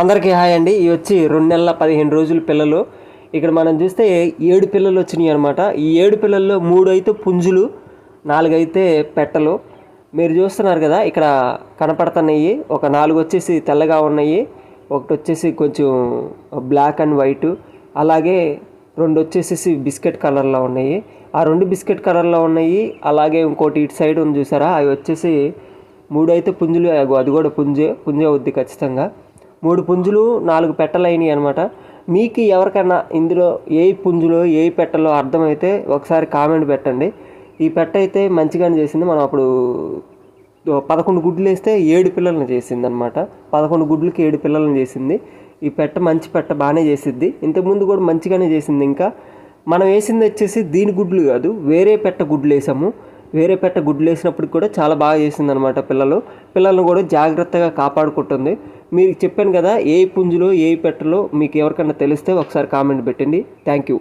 అందరికీ హాయ్ అండి. ఇవి వచ్చి రెండు నెలల పదిహేను రోజుల పిల్లలు. ఇక్కడ మనం చూస్తే ఏడు పిల్లలు వచ్చినాయి అనమాట ఈ ఏడు పిల్లల్లో మూడు అయితే పుంజులు నాలుగు అయితే పెట్టలు. మీరు చూస్తున్నారు కదా ఇక్కడ కనపడుతున్నాయి. ఒక నాలుగు వచ్చేసి తెల్లగా ఉన్నాయి. ఒకటి వచ్చేసి కొంచెం బ్లాక్ అండ్ వైట్. అలాగే రెండు వచ్చేసేసి బిస్కెట్ కలర్లో ఉన్నాయి. ఆ రెండు బిస్కెట్ కలర్లో ఉన్నాయి. అలాగే ఇంకోటి ఇటు సైడ్ ఉంది చూసారా? అవి వచ్చేసి మూడు అయితే పుంజులు. అది కూడా పుంజే పుంజే అవుద్ది ఖచ్చితంగా. మూడు పుంజులు నాలుగు పెట్టలు అయినాయి అనమాట మీకు ఎవరికైనా ఇందులో ఏ పుంజులో ఏ పెట్టలో అర్థమైతే ఒకసారి కామెంట్ పెట్టండి. ఈ పెట్ట అయితే మంచిగానే చేసింది. మనం అప్పుడు పదకొండు గుడ్లు వేస్తే ఏడు పిల్లలను చేసింది అనమాట పదకొండు గుడ్లకి ఏడు పిల్లలను చేసింది. ఈ పెట్ట మంచి పెట్ట బాగానే చేసిద్ది. ఇంతకుముందు కూడా మంచిగానే చేసింది. ఇంకా మనం వేసింది వచ్చేసి దీని గుడ్లు కాదు వేరే పెట్ట గుడ్లు వేసాము. వేరే పెట్ట గుడ్లు వేసినప్పుడు కూడా చాలా బాగా చేసింది అనమాట పిల్లలు. పిల్లలను కూడా జాగ్రత్తగా కాపాడుకుంటుంది. మీకు చెప్పాను కదా ఏ పుంజులో ఏ పెట్టలో మీకు ఎవరికైనా తెలిస్తే ఒకసారి కామెంట్ పెట్టండి. Thank you